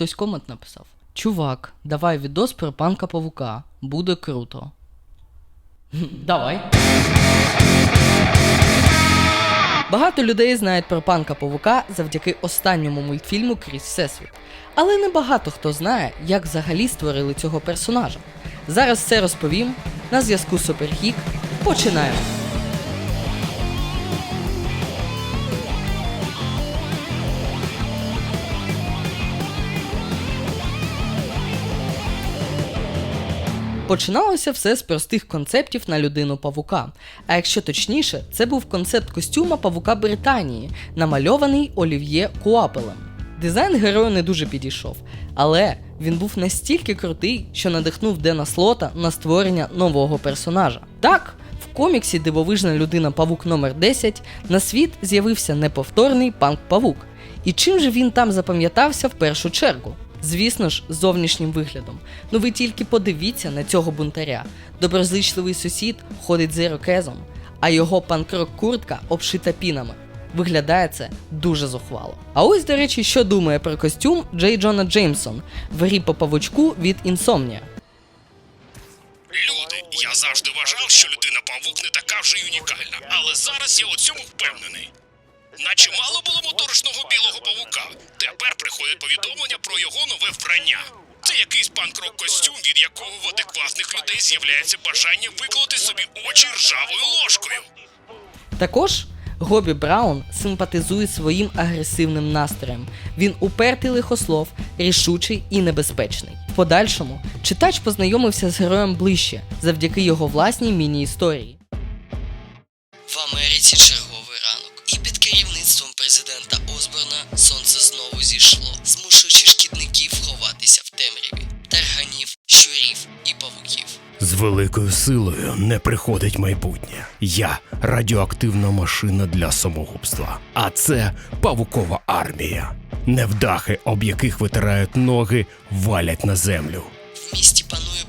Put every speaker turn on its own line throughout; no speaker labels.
хтось комент написав. Чувак, давай відос про панка павука. Буде круто. Давай. Багато людей знають про панка павука завдяки останньому мультфільму Крізь Всесвіт. Але не багато хто знає, як взагалі створили цього персонажа. Зараз все розповім. На зв'язку Супергік. Починаємо. Починалося все з простих концептів на людину павука. А якщо точніше, це був концепт костюма павука Британії, намальований Олів'є Куапелем. Дизайн героя не дуже підійшов, але він був настільки крутий, що надихнув Дена Слота на створення нового персонажа. Так, в коміксі Дивовижна людина павук номер 10 на світ з'явився неповторний панк-павук. І чим же він там запам'ятався в першу чергу? Звісно ж, зовнішнім виглядом. Ну ви тільки подивіться на цього бунтаря. Доброзичливий сусід ходить з ірокезом, а його панкрок куртка обшита пінами. Виглядає це дуже зухвало. А ось, до речі, що думає про костюм Джей Джона Джеймсон в грі по павучку від Insomnia.
Люди, я завжди вважав, що людина павук не така вже й унікальна, але зараз я у цьому впевнений. Наче мало було моторошного білого павука. Тепер приходять повідомлення про його нове вбрання. Це якийсь панк-рок костюм, від якого в адекватних людей з'являється бажання виколоти собі очі ржавою ложкою.
Також Гобі Браун симпатизує своїм агресивним настроєм. Він упертий лихослов, рішучий і небезпечний. В подальшому читач познайомився з героєм ближче завдяки його власній міні-історії. В Америці президента Осборна сонце знову зійшло, змушуючи шкідників ховатися в темряві, тарганів, щурів і павуків.
З великою силою не приходить майбутнє. Я радіоактивна машина для самогубства. А це павукова армія. Невдахи, об яких витирають ноги, валять на землю.
В місті панує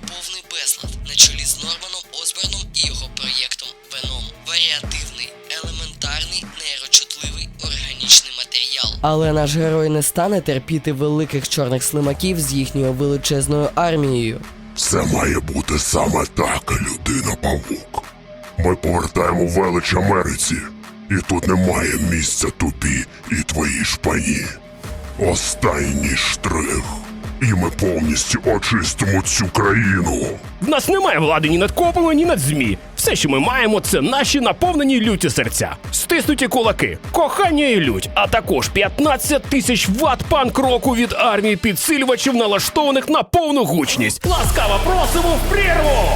Але наш герой не стане терпіти великих чорних слимаків з їхньою величезною армією.
Все має бути саме так, людина павук. Ми повертаємо велич Америці, і тут немає місця тобі і твоїй шпані. Останній штрих. І ми повністю очистимо цю країну.
В нас немає влади ні над копами, ні над змі. Все, що ми маємо, це наші наповнені люті серця, стиснуті кулаки, кохання і лють, а також 15 тисяч ват панк-року від армії підсилювачів, налаштованих на повну гучність. Ласкаво просимо в прірву!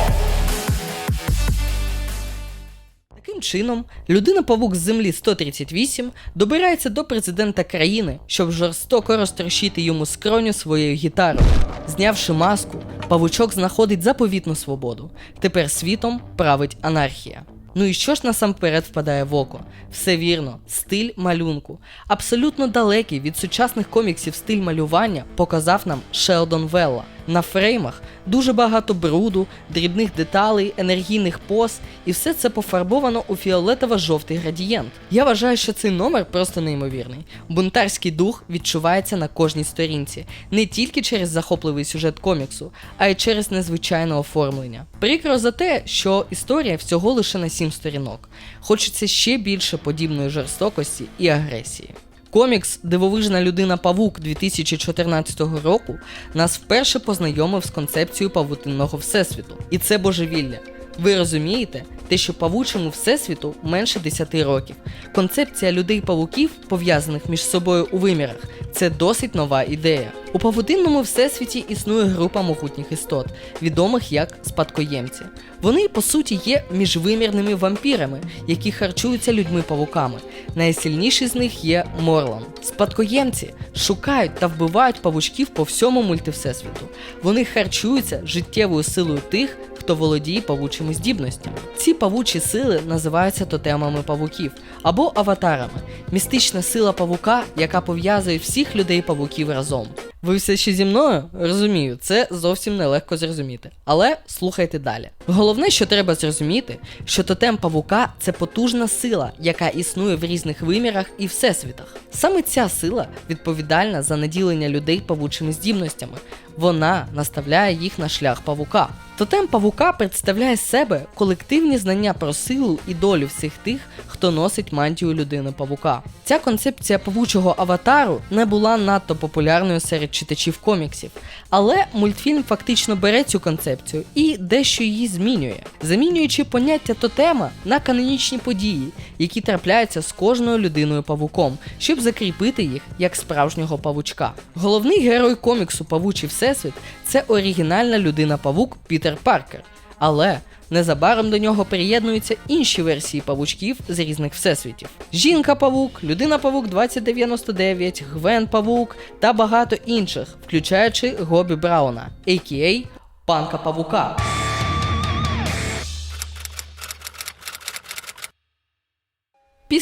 Таким чином, людина-павук з землі 138 добирається до президента країни, щоб жорстоко розтрощити йому скроню своєю гітарою. Знявши маску, павучок знаходить заповітну свободу. Тепер світом править анархія. Ну і що ж насамперед впадає в око? Все вірно, стиль малюнку. Абсолютно далекий від сучасних коміксів стиль малювання показав нам Шелдон Велла. На фреймах дуже багато бруду, дрібних деталей, енергійних поз, і все це пофарбовано у фіолетово-жовтий градієнт. Я вважаю, що цей номер просто неймовірний. Бунтарський дух відчувається на кожній сторінці, не тільки через захопливий сюжет коміксу, а й через незвичайне оформлення. Прикро за те, що історія всього лише на сім сторінок. Хочеться ще більше подібної жорстокості і агресії. Комікс Дивовижна людина Павук 2014 року нас вперше познайомив з концепцією павутинного всесвіту. І це божевілля. Ви розумієте, те, що павучому всесвіту менше 10 років. Концепція людей-павуків, пов'язаних між собою у вимірах, це досить нова ідея. У павутинному всесвіті існує група могутніх істот, відомих як спадкоємці. Вони, по суті, є міжвимірними вампірами, які харчуються людьми-павуками. Найсильніший з них є Морлан. Спадкоємці шукають та вбивають павучків по всьому мультивсесвіту. Вони харчуються життєвою силою тих, хто володіє павучими здібностями. Ці павучі сили називаються тотемами павуків або аватарами містична сила павука, яка пов'язує всіх людей павуків разом. Ви все ще зі мною? Розумію, це зовсім нелегко зрозуміти. Але слухайте далі. Головне, що треба зрозуміти, що тотем павука це потужна сила, яка існує в різних вимірах і всесвітах. Саме ця сила відповідальна за наділення людей павучими здібностями. Вона наставляє їх на шлях павука. Тотем павука представляє себе колективні знання про силу і долю всіх тих, хто носить мантію людини павука. Ця концепція павучого аватару не була надто популярною серед читачів коміксів, але мультфільм фактично бере цю концепцію і дещо її змінює, замінюючи поняття тотема на канонічні події, які трапляються з кожною людиною павуком, щоб закріпити їх як справжнього павучка. Головний герой коміксу Павучий Всесвіт це оригінальна людина павук Пітер Паркер. Але незабаром до нього приєднуються інші версії павучків з різних всесвітів: Жінка-павук, Людина-павук 2099, Гвен Павук та багато інших, включаючи Гобі Брауна, а.к.а. Панка Павука.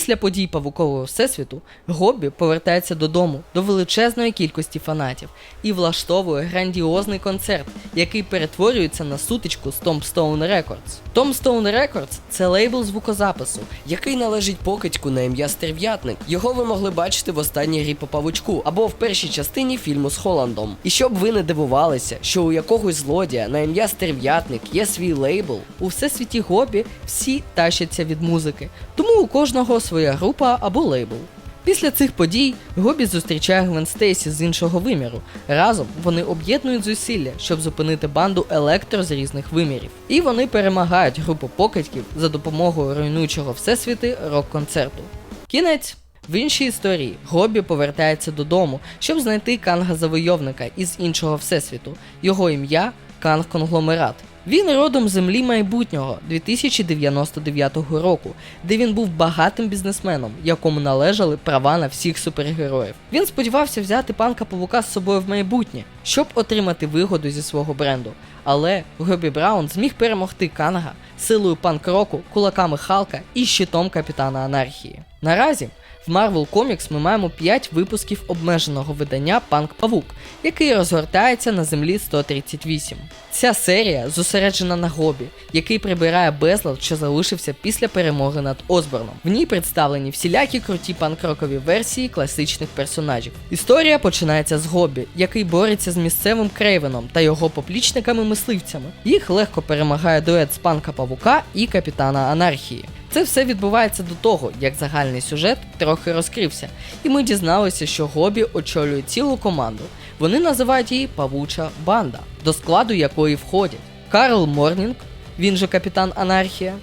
Після подій павукового всесвіту Гоббі повертається додому до величезної кількості фанатів і влаштовує грандіозний концерт, який перетворюється на сутичку з Tombstone Records. Tombstone Records – це лейбл звукозапису,
який належить покидьку на ім'я Стерв'ятник. Його ви могли бачити в останній грі по павучку або в першій частині фільму з Холландом. І щоб ви не дивувалися, що у якогось злодія на ім'я Стерв'ятник є свій лейбл,
у всесвіті Гобі всі тащаться від музики, тому у кожного своя група або лейбл. Після цих подій Гобі зустрічає Гвен Стейсі з іншого виміру. Разом вони об'єднують зусилля, щоб зупинити банду електро з різних вимірів. І вони перемагають групу покидьків за допомогою руйнуючого всесвіти рок-концерту. Кінець. В іншій історії Гобі повертається додому, щоб знайти Канга завойовника із іншого всесвіту. Його ім'я Канг Конгломерат. Він родом землі майбутнього 2099 року, де він був багатим бізнесменом, якому належали права на всіх супергероїв. Він сподівався взяти панка павука з собою в майбутнє, щоб отримати вигоду зі свого бренду. Але Гобі Браун зміг перемогти Канга силою панк-року, кулаками Халка і щитом Капітана Анархії. Наразі в Marvel Comics ми маємо 5 випусків обмеженого видання Панк Павук, який розгортається на землі 138. Ця серія зосереджена на Гобі, який прибирає безлад, що залишився після перемоги над Осборном. В ній представлені всілякі круті панкрокові версії класичних персонажів. Історія починається з Гобі, який бореться з місцевим Крейвеном та його поплічниками-мисливцями. Їх легко перемагає дует з панка Павука і капітана Анархії. Це все відбувається до того, як загальний сюжет трохи розкрився, і ми дізналися, що Гобі очолює цілу команду. Вони називають її Павуча банда, до складу якої входять Карл Морнінг, він же капітан Анархія,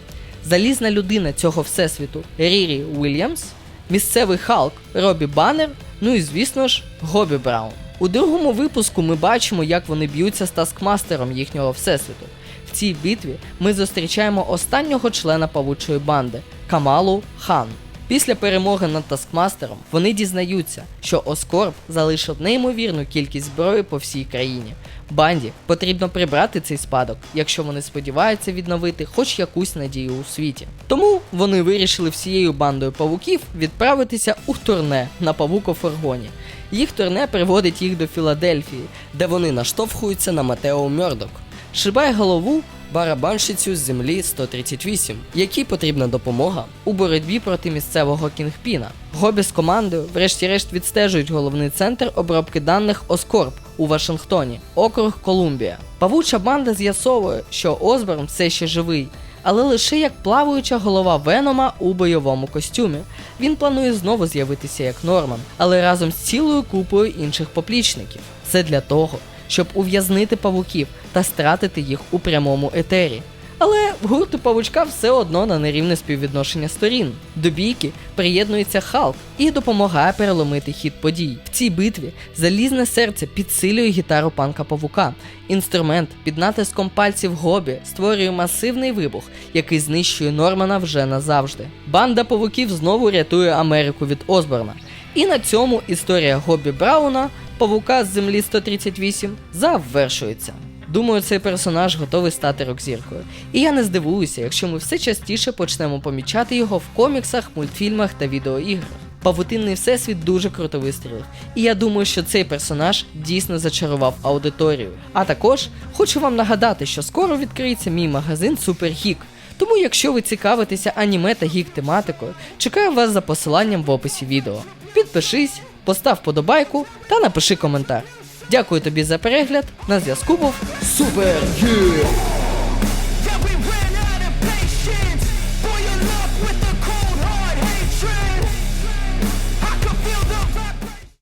залізна людина цього всесвіту Рірі Уільямс, місцевий Халк Робі Баннер, ну і звісно ж Гобі Браун. У другому випуску ми бачимо, як вони б'ються з таскмастером їхнього всесвіту. В цій битві ми зустрічаємо останнього члена павучої банди Камалу Хан. Після перемоги над Таскмастером вони дізнаються, що Оскорб залишив неймовірну кількість зброї по всій країні. Банді потрібно прибрати цей спадок, якщо вони сподіваються відновити хоч якусь надію у світі. Тому вони вирішили всією бандою павуків відправитися у турне на павукофургоні. Їх турне приводить їх до Філадельфії,
де вони наштовхуються на Матео Мьордок.
Шибає голову
барабанщицю з землі 138, якій потрібна допомога.
у боротьбі проти місцевого кінгпіна. Гобі з командою, врешті-решт, відстежують головний центр обробки даних Оскорб у Вашингтоні, округ Колумбія. Павуча банда з'ясовує, що Осборн все ще живий, але лише як плаваюча голова Венома у бойовому костюмі. Він планує знову з'явитися як Норман, але разом з цілою купою інших поплічників. Це для того, щоб ув'язнити павуків та стратити їх у прямому етері. Але в гурту павучка все одно на нерівне співвідношення сторін. До бійки приєднується Халк і допомагає переломити хід подій. В цій битві залізне серце підсилює гітару панка павука. Інструмент під натиском пальців Гобі створює масивний вибух, який знищує Нормана вже назавжди. Банда павуків знову рятує Америку від Осборна. І на цьому історія Гобі Брауна, павука з землі 138, завершується. Думаю, цей персонаж готовий стати рок-зіркою. І я не здивуюся, якщо ми все частіше почнемо помічати його в коміксах, мультфільмах та відеоіграх. Павутинний всесвіт дуже круто вистрілив, і я думаю, що цей персонаж дійсно зачарував аудиторію. А також хочу вам нагадати, що скоро відкриється мій магазин Супер Гік. Тому, якщо ви цікавитеся аніме та гік тематикою, чекаю вас за посиланням в описі відео. Підпишись, постав подобайку та напиши коментар. Дякую тобі за перегляд. На зв'язку був Супер!